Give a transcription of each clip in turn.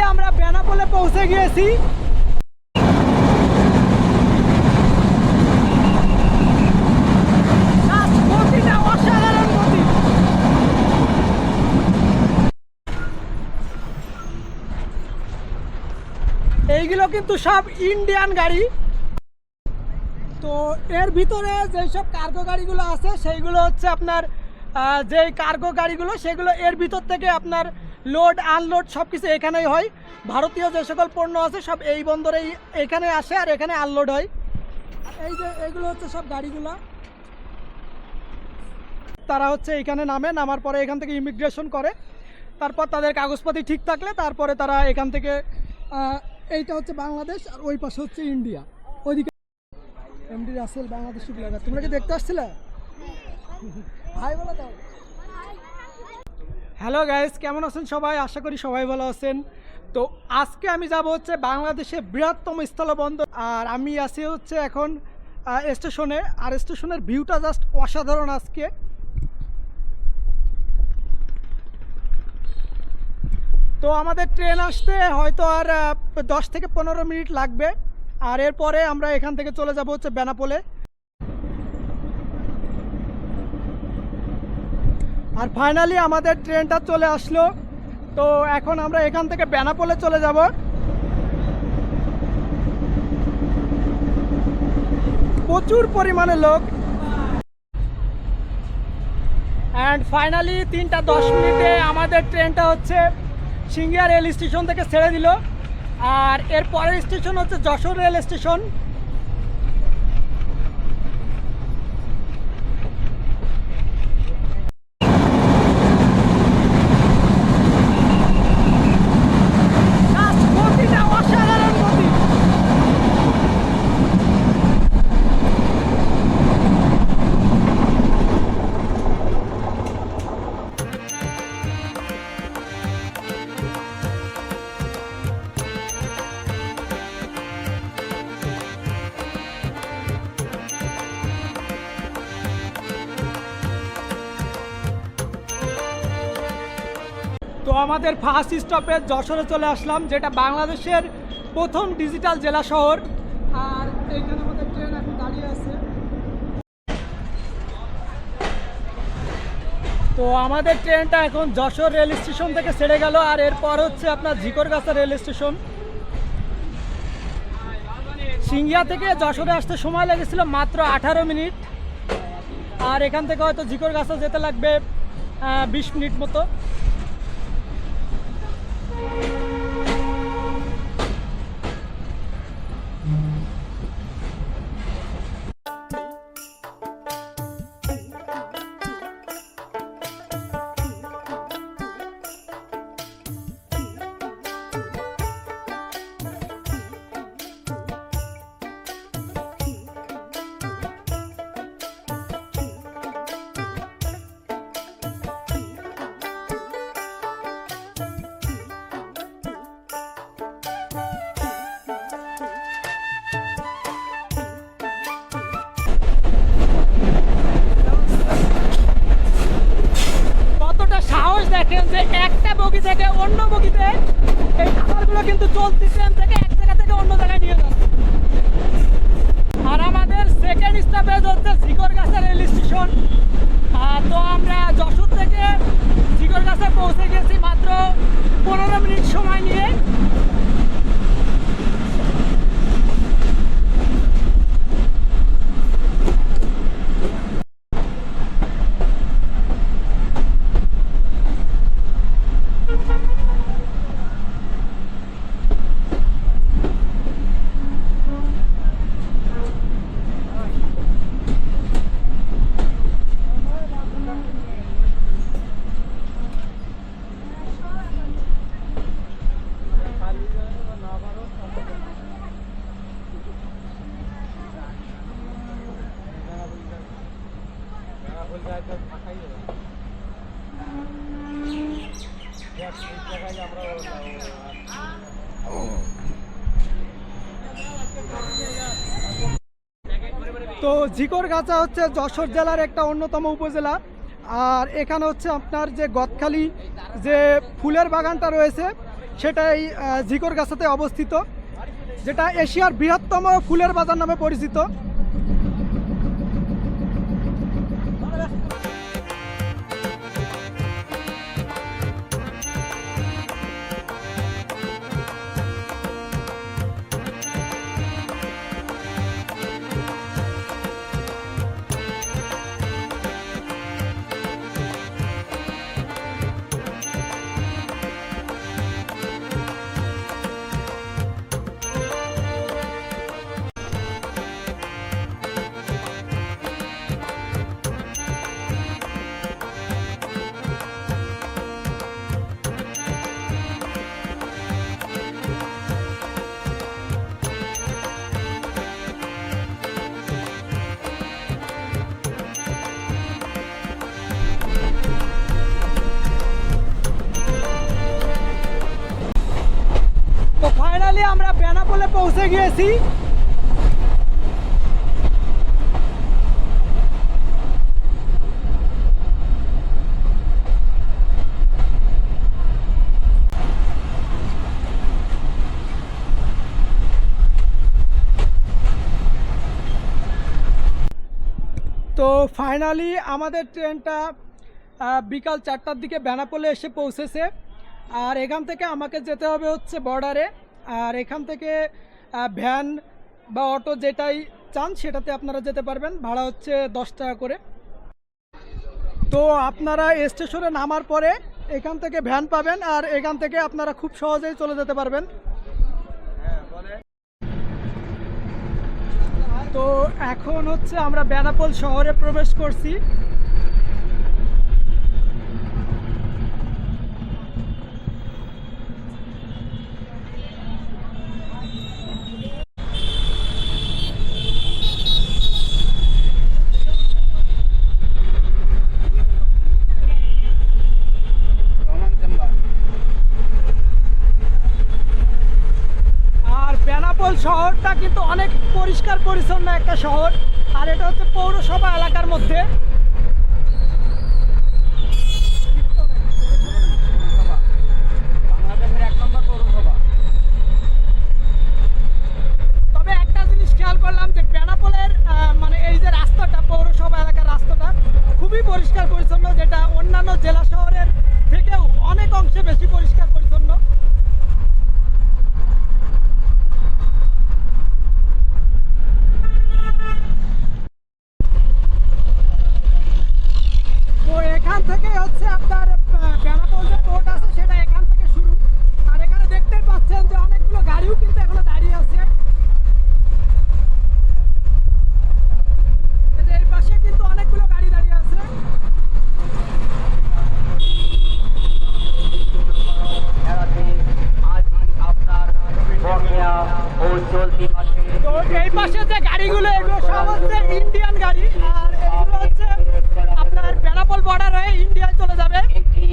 Finally আমরা বেনাপোলে পৌঁছে গিয়েছি। এইগুলো কিন্তু সব ইন্ডিয়ান গাড়ি। তো এর ভিতরে যেসব কার্গো গাড়িগুলো আছে, সেইগুলো হচ্ছে আপনার যেই কার্গো গাড়িগুলো, সেগুলো এর ভিতর থেকে আপনার লোড, আনলোড সব কিছু এখানেই হয়। ভারতীয় যে সকল পণ্য আছে, সব এই বন্দরেই এখানে আসে আর এখানে আনলোড হয়। এই যে এগুলো হচ্ছে সব গাড়িগুলো। তারা হচ্ছে এখানে নামে, নামার পরে এখান থেকে ইমিগ্রেশন করে। তারপর তাদের কাগজপাতি ঠিক থাকলে তারপরে তারা এখান থেকে এইটা হচ্ছে বাংলাদেশ আর ওই পাশে হচ্ছে ইন্ডিয়া। ওইদিকে এমডি রাসেল বাংলাদেশ তোমরা কি দেখতে আসছিলে? ভাই বলো দাও হ্যালো গাইস কেমন আছেন সবাই? আশা করি সবাই ভালো আছেন। তো আজকে আমি যাব হচ্ছে বাংলাদেশের বৃহত্তম স্থলবন্দর। আর আমি আছি হচ্ছে এখন স্টেশনে। আর স্টেশনের ভিউটা জাস্ট অসাধারণ আজকে। তো আমাদের ট্রেন আসতে হয়তো আর দশ থেকে পনেরো মিনিট লাগবে। আর এরপরে আমরা এখান থেকে চলে যাব হচ্ছে বেনাপোলে। আর ফাইনালি আমাদের ট্রেনটা চলে আসলো। তো এখন আমরা এখান থেকে বেনাপোলে চলে যাব। প্রচুর পরিমাণে লোক। অ্যান্ড ফাইনালি তিনটা দশ মিনিটে আমাদের ট্রেনটা হচ্ছে সিঙ্গিয়া রেল স্টেশন থেকে ছেড়ে দিল। আর এর পরের স্টেশন হচ্ছে যশোর রেল স্টেশন। আমাদের ফার্স্ট স্টপে যশোরে চলে আসলাম, যেটা বাংলাদেশের প্রথম ডিজিটাল জেলা শহর। আর এইখানে আমাদের ট্রেন এখন দাঁড়িয়ে আছে। তো আমাদের ট্রেনটা এখন যশোর রেল স্টেশন থেকে ছেড়ে গেল, আর এরপর হচ্ছে আপনার ঝিকরগাছা রেল স্টেশন সিঙ্গিয়া থেকে যশোরে আসতে সময় লেগেছিল মাত্র আঠারো মিনিট। আর এখান থেকে হয়তো ঝিকরগাছা যেতে লাগবে বিশ মিনিট মতো। Thank you. থেকে অন্য বগিতে, এই খাবারগুলো কিন্তু চলতি ট্রেন থেকে এক জায়গা থেকে অন্য জায়গায় নিয়ে যাচ্ছে। আর আমাদের সেকেন্ড স্টপেজ হচ্ছে ঝিকরগাছা রেল স্টেশন তো আমরা যশোর থেকে ঝিকরগাছা পৌঁছে গেছি মাত্র পনেরো মিনিট সময় নিয়ে তো ঝিকরগাছা হচ্ছে যশোর জেলার একটা অন্যতম উপজেলা। আর এখানে হচ্ছে আপনার যে গদখালি যে ফুলের বাগানটা রয়েছে, সেটাই জিকর গাছাতে অবস্থিত, যেটা এশিয়ার বৃহত্তম ফুলের বাজার নামে পরিচিত। তো ফাইনালি আমাদের ট্রেনটা বিকাল চারটার দিকে বেনাপোলে এসে পৌঁছেছে। আর এখান থেকে আমাকে যেতে হবে হচ্ছে বর্ডারে আর এখান থেকে ভ্যান বা অটো যেটাই চান সেটাতে আপনারা যেতে পারবেন। ভাড়া হচ্ছে দশ টাকা করে। তো আপনারা স্টেশনে নামার পরে এখান থেকে ভ্যান পাবেন আর এখান থেকে আপনারা খুব সহজেই চলে যেতে পারবেন। তো এখন হচ্ছে আমরা বেনাপোল শহরে প্রবেশ করছি আর বেনাপোল শহরটা কিন্তু অনেক পরিষ্কার পরিচ্ছন্ন একটা শহর। আর এটা হচ্ছে পৌরসভা এলাকার মধ্যে বাংলাদেশের এক নম্বর পৌরসভা তবে একটা জিনিস খেয়াল করলাম যে বেনাপোলের আহ, মানে এই যে রাস্তাটা পৌরসভা এলাকার রাস্তাটা খুবই পরিষ্কার পরিচ্ছন্ন যেটা অন্যান্য জেলা শহরের থেকেও অনেক অংশে বেশি পরিষ্কার পরিচ্ছন্ন তো এখান থেকে হচ্ছে আপনার আহ, বেনাপোল যে পোর্ট আছে সেটা এখান থেকে শুরু আর এখানে দেখতেই পাচ্ছেন যে অনেকগুলো গাড়িও কিন্তু এখনও দাঁড়িয়ে আছে এই যে এই পাশে কিন্তু অনেকগুলো গাড়ি দাঁড়িয়ে আছে মেলাতে আজ আপনার বকেয়া ও চলতি মাসে তো এই পাশে যে গাড়িগুলো এগুলো হচ্ছে ইন্ডিয়ান গাড়ি আর এগুলো হচ্ছে আপনার বেনাপোল বর্ডার হয়ে ইন্ডিয়ায় চলে যাবে একটি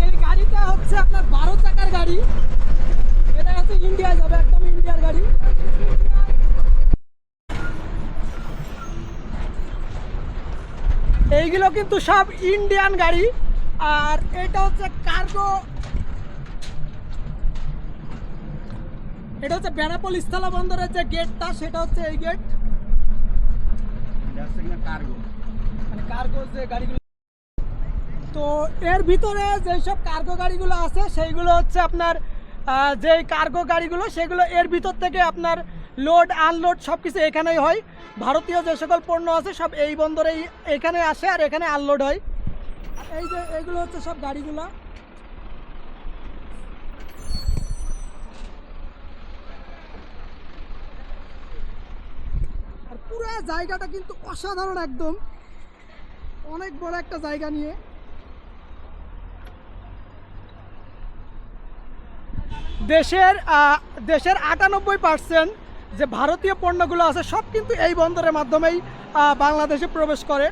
এই গাড়িটা হচ্ছে আপনার বারো চাকার গাড়ি এটা হচ্ছে ইন্ডিয়া যাবে একদম ইন্ডিয়ার গাড়ি এইগুলো কিন্তু সব ইন্ডিয়ান গাড়ি। আর এটা হচ্ছে কার্গো এটা হচ্ছে বেনাপোল স্থলা বন্দরের যে গেটটা সেটা হচ্ছে এই গেট মানে কার্গো যে গাড়িগুলো। তো এর ভিতরে যেসব কার্গো গাড়িগুলো আছে, সেইগুলো হচ্ছে আপনার যেই কার্গো গাড়িগুলো, সেগুলো এর ভিতর থেকে আপনার লোড, আনলোড সব কিছু এখানেই হয়। ভারতীয় যে সকল পণ্য আছে সব এই বন্দরেই এখানে আসে আর এখানে আনলোড হয়। এই যে এগুলো হচ্ছে সব গাড়িগুলো। আর পুরো জায়গাটা কিন্তু অসাধারণ একদম। অনেক বড় একটা জায়গা নিয়ে। দেশের দেশের আটানব্বই পার্সেন্ট যে ভারতীয় পণ্যগুলো আছে, সব কিন্তু এই বন্দরের মাধ্যমেই বাংলাদেশে প্রবেশ করে।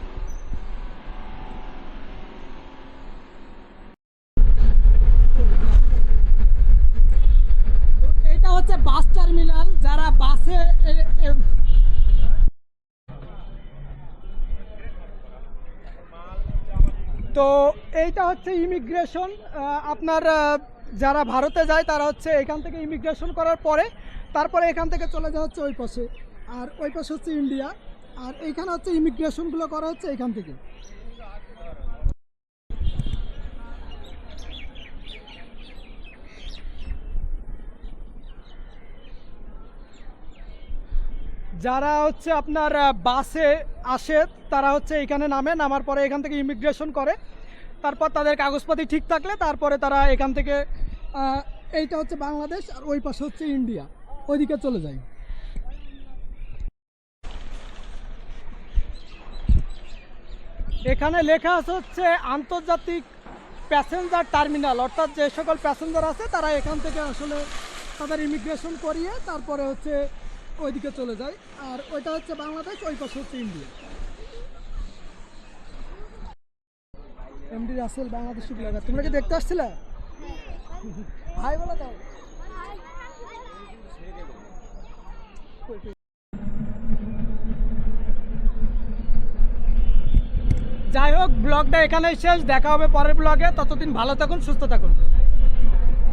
এটা হচ্ছে বাস টার্মিনাল, যারা বাসে তো এইটা হচ্ছে ইমিগ্রেশন। আপনার যারা ভারতে যায়, তারা হচ্ছে এখান থেকে ইমিগ্রেশন করার পরে তারপরে এখান থেকে চলে যাওয়া হচ্ছে ওই পাশে। আর ওই পাশে হচ্ছে ইন্ডিয়া। আর এইখানে হচ্ছে ইমিগ্রেশনগুলো করা হচ্ছে এখান থেকে। যারা হচ্ছে আপনার বাসে আসে, তারা হচ্ছে এখানে নামে, নামার পরে এখান থেকে ইমিগ্রেশন করে। তারপর তাদের কাগজপাতি ঠিক থাকলে তারপরে তারা এখান থেকে এইটা হচ্ছে বাংলাদেশ আর ওই পাশে হচ্ছে ইন্ডিয়া। ওইদিকে চলে যায় এখানে লেখা আছে হচ্ছে আন্তর্জাতিক প্যাসেঞ্জার টার্মিনাল অর্থাৎ যে সকল প্যাসেঞ্জার আছে তারা এখান থেকে আসলে তাদের ইমিগ্রেশন করিয়ে তারপরে হচ্ছে ওইদিকে চলে যায়। আর ওইটা হচ্ছে বাংলাদেশ ওই পাশে হচ্ছে ইন্ডিয়া। এমডি রাসেল বাংলাদেশ তোমরা কি দেখতে আসছিলে? হাই বলো দাও যাই হোক ব্লগটা এখানেই শেষ। দেখা হবে পরের ব্লগে। ততদিন ভালো থাকুন সুস্থ থাকুন।